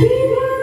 Viva!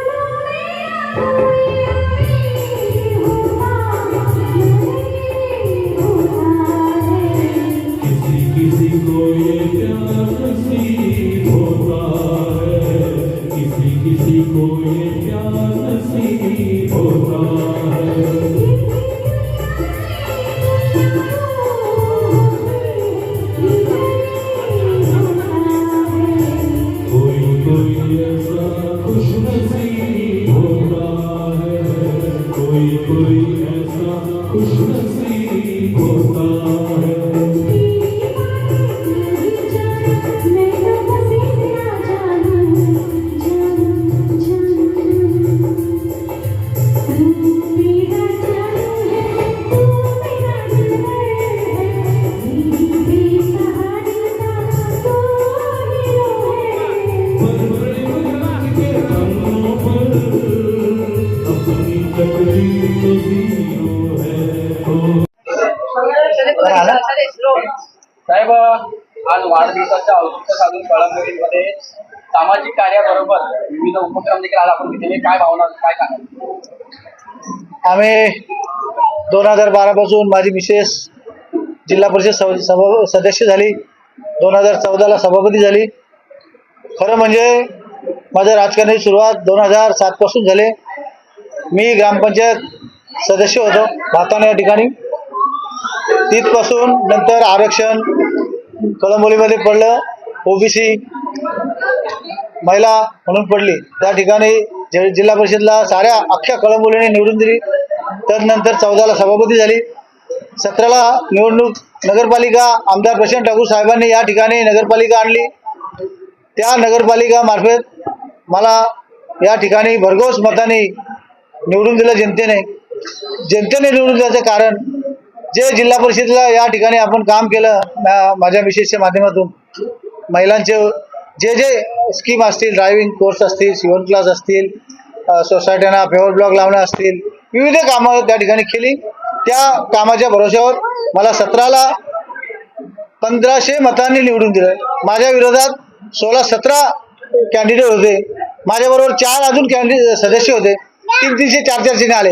साहेब आज वाढदिवसाच्या औचित्य साधून कळमगिरीमध्ये सामाजिक कार्याबरोबर विविध उपक्रम देखील आज आपण घेतलेले. काय भावना काय सांगा आम्ही दोन हजार बारा पासून माझी मिसेस जिल्हा परिषद सदस्य झाली. दोन हजार चौदाला सभापती झाली. खरं म्हणजे माझ्या राजकारणाची सुरुवात दोन हजार सातपासून झाले. मी ग्रामपंचायत सदस्य होतो भाताना या ठिकाणी. तिथपासून नंतर आरक्षण कळंबोलीमध्ये पडलं. ओबीसी महिला म्हणून पडली. त्या ठिकाणी जे- जिल्हा परिषदला साऱ्या अख्ख्या कळंबोलीने निवडून दिली. त्यानंतर चौदाला सभापती झाली. सतराला निवडणूक नगरपालिका आमदार प्रशांत ठाकूर साहेबांनी या ठिकाणी नगरपालिका आणली. त्या नगरपालिका मार्फत मला या ठिकाणी भरघोस मताने निवडून दिलं जनतेने. जनतेने निवडून दिल्याचं कारण जे जिल्हा परिषदेला या ठिकाणी आपण काम केलं माझ्या विशेषच्या माध्यमातून महिलांचे जे जे स्कीम असतील ड्रायव्हिंग कोर्स असतील शिवण क्लास असतील सोसायट्यांना फेवर ब्लॉक लावणं असतील विविध कामं त्या ठिकाणी केली. त्या कामाच्या भरोश्यावर मला सतराला पंधराशे मतांनी निवडून दिलं. माझ्या विरोधात सोळा सतरा कॅन्डिडेट होते. माझ्याबरोबर चार अजून कॅन्डिडेट सदस्य होते. तीन तीनशे चार चारशे आले.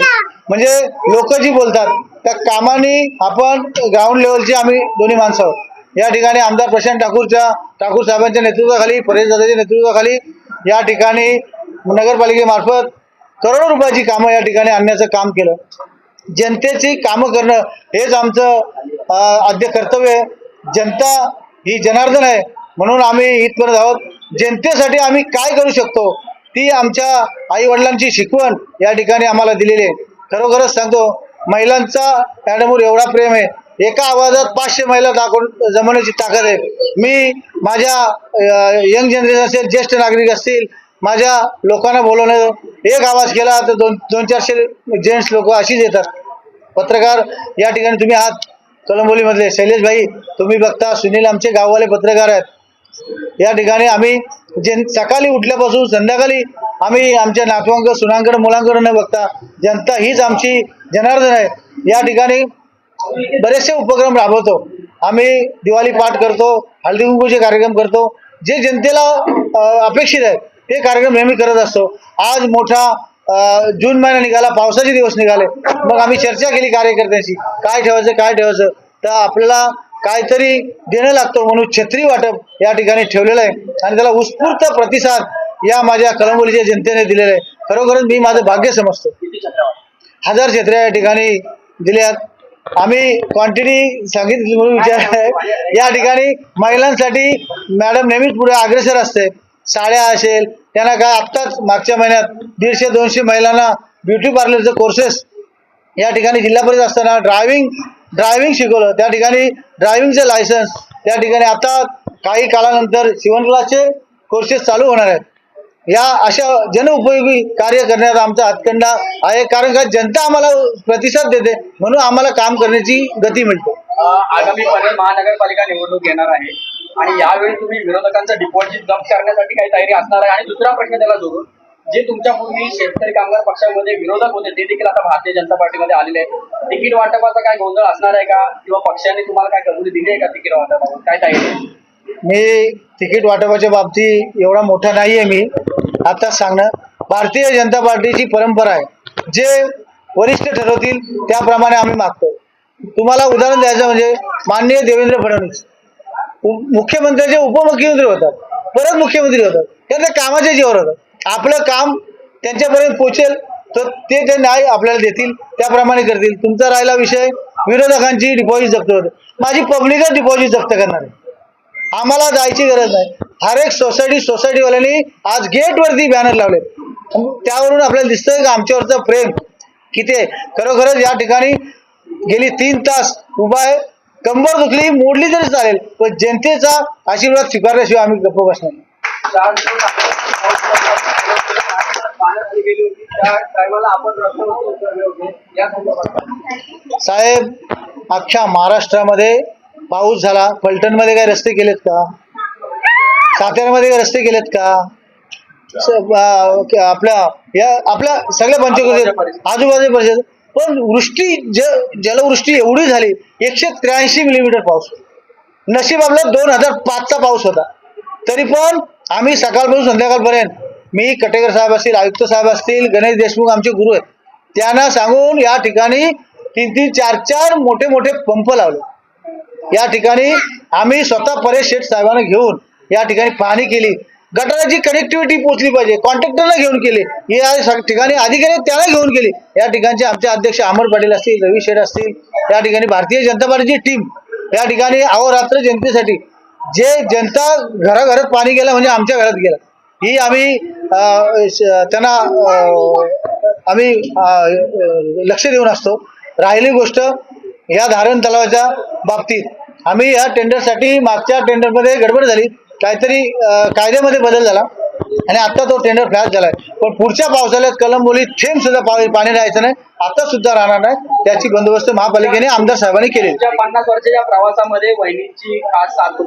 म्हणजे लोक जी बोलतात त्या कामाने आपण ग्राउंड लेवलचे आम्ही दोन्ही माणसं आहोत. या ठिकाणी आमदार प्रशांत ठाकूरच्या ठाकूर साहेबांच्या नेतृत्वाखाली परेश दादाच्या नेतृत्वाखाली या ठिकाणी नगरपालिकेमार्फत करोडो रुपयाची कामं या ठिकाणी आणण्याचं काम केलं. जनतेची कामं करणं हेच आमचं आद्य कर्तव्य आहे. जनता ही जनार्दन आहे म्हणून आम्ही इथपर्यंत आहोत. जनतेसाठी आम्ही काय करू शकतो? ती आमच्या आई वडिलांची शिकवण या ठिकाणी आम्हाला दिलेली आहे. खरोखरच सांगतो महिलांचा मॅडमवर एवढा प्रेम आहे. एका आवाजात पाचशे महिला दाखवून जमवण्याची ताकद आहे. मी माझ्या यंग जनरेशन असेल ज्येष्ठ नागरिक असतील माझ्या लोकांना बोलवणं एक आवाज केला तर दोन दोन चारशे जेंट्स लोक अशीच येतात. पत्रकार या ठिकाणी तुम्ही आहात कलंबोलीमधले शैलेश भाई तुम्ही बघता सुनील आमचे गाववाले पत्रकार आहेत. या ठिकाणी आम्ही जे सकाळी उठल्यापासून संध्याकाळी आम्ही आमच्या नातवांक सुनांकडे मुलांकडे न बघता जनता हीच आमची जनार्दन आहे. या ठिकाणी बरेचसे उपक्रम राबवतो. आम्ही दिवाळी पाठ करतो हळदी कुंकूचे कार्यक्रम करतो. जे जनतेला अपेक्षित आहे ते कार्यक्रम नेहमी करत असतो. आज मोठा जून महिना निघाला पावसाचे दिवस निघाले. मग आम्ही चर्चा केली कार्यकर्त्यांशी. काय ठेवायचं काय ठेवायचं? तर आपल्याला काहीतरी देणं लागतो म्हणून छत्री वाटप या ठिकाणी ठेवलेलं आहे. आणि त्याला उत्स्फूर्त प्रतिसाद या माझ्या कळंबोलीच्या जनतेने दिलेला आहे. खरोखरच मी माझं भाग्य समजतो. हजार छत्र्या या ठिकाणी दिल्यात. आम्ही क्वांटिटी सांगितली म्हणून विचार आहे. या ठिकाणी महिलांसाठी मॅडम नेहमीच पुढे अग्रेसर असते. साड्या असेल त्यांना काय आत्ताच मागच्या महिन्यात दीडशे दोनशे महिलांना ब्युटी पार्लरचे कोर्सेस या ठिकाणी जिल्हा परिषद असताना ड्रायव्हिंग ड्रायव्हिंग शिकवलं. त्या ठिकाणी ड्रायव्हिंगचे लायसन्स त्या ठिकाणी आता काही काळानंतर शिवण क्लासचे कोर्सेस चालू होणार आहेत. या अशा जनउपयोगी कार्य करण्यात आमचा हातखंडा आहे. कारण का जनता आम्हाला प्रतिसाद देते. म्हणून आम्हाला काम करण्याची गती मिळते. आगामी महानगरपालिका निवडणूक येणार आहे. आणि यावेळी तुम्ही विरोधकांचा डिपॉझिट जप्त करण्यासाठी काही तयारी असणार आहे. आणि दुसरा प्रश्न त्याला जोडून जे तुमच्या पूर्वी शेतकरी कामगार पक्षामध्ये विरोधक होते ते देखील आता भारतीय जनता पार्टीमध्ये आलेले आहेत. तिकीट वाटपाचा काय गोंधळ असणार आहे का? किंवा पक्षाने तुम्हाला काय कबुली दिली आहे का तिकीट वाटपावर काय काय मी तिकीट वाटपाच्या बाबतीत एवढा मोठा नाही आहे मी. आता सांगणं भारतीय जनता पार्टीची परंपरा आहे. जे वरिष्ठ ठरवतील त्याप्रमाणे आम्ही मागतो. तुम्हाला उदाहरण द्यायचं म्हणजे माननीय देवेंद्र फडणवीस. मुख्यमंत्र्याचे उपमुख्यमंत्री होतात परत मुख्यमंत्री होतात त्यांना कामाच्या जीवर होतात. आपलं काम त्यांच्यापर्यंत पोचेल तर ते जे न्याय आपल्याला देतील त्याप्रमाणे करतील. तुमचा राहिला विषय विरोधकांची डिपॉझिट जप्त होते. माझी पब्लिकच डिपॉझिट जप्त करणार आहे. आम्हाला जायची गरज नाही. हर एक सोसायटी सोसायटीवाल्यांनी आज गेटवरती बॅनर लावले. त्यावरून आपल्याला दिसतंय का आमच्यावरचं प्रेम किती आहे? खरोखरच या ठिकाणी गेली तीन तास उभा आहे. कंबर दुखली मोडली तरी चालेल पण जनतेचा आशीर्वाद स्वीकारल्याशिवाय आम्ही गप्प बसणार नाही. चार दिवस पाण्यात आली गेली होती त्या टायमाला आपण रस्त्यावर उतरले होते या संदर्भात साहेब अख्ख्या महाराष्ट्रामध्ये पाऊस झाला. फलटणमध्ये काय रस्ते केलेत का? साताऱ्यामध्ये काय रस्ते केलेत का? आपल्या या आपल्या सगळ्या पंचकृती आजूबाजू परिषद पण वृष्टी ज जलवृष्टी एवढी झाली एकशे त्र्याऐंशी मिलीमीटर पाऊस नशीब आपला दोन हजार पाचचा पाऊस होता. तरी पण आम्ही सकाळपासून संध्याकाळपर्यंत मी कटेकर साहेब असतील आयुक्त साहेब असतील गणेश देशमुख आमचे गुरु आहेत. त्यांना सांगून या ठिकाणी तीन तीन चार चार मोठे मोठे पंप लावले. या ठिकाणी आम्ही स्वतः परेश शेठ साहेबांना घेऊन या ठिकाणी पाहणी केली. गटाराची कनेक्टिव्हिटी पोहोचली पाहिजे. कॉन्ट्रॅक्टरला घेऊन केली. या ठिकाणी अधिकारी त्याला त्यांना घेऊन केली या ठिकाणचे आमचे अध्यक्ष अमर पाटील असतील रवी शेठ असतील या ठिकाणी भारतीय जनता पार्टीची टीम या ठिकाणी अहोरात्र जनतेसाठी जे जनता घराघरात पाणी गेलं म्हणजे आमच्या घरात गेला. ही आम्ही त्यांना आम्ही लक्ष देऊन असतो. राहिली गोष्ट या धारण तलावाच्या बाबतीत. आम्ही या टेंडरसाठी मागच्या टेंडरमध्ये गडबड झाली. काहीतरी कायद्यामध्ये बदल झाला. आणि आता तो टेंडर फ्लॅश झालाय. पण पुढच्या पावसाळ्यात कलंबोली थेंब सुद्धा पाणी राहायचं नाही. आता सुद्धा राहणार नाही. त्याची बंदोबस्त महापालिकेने आमदार साहेबांनी केली पन्नास वर्षाच्या प्रवासामध्ये वहिनीची खास साथ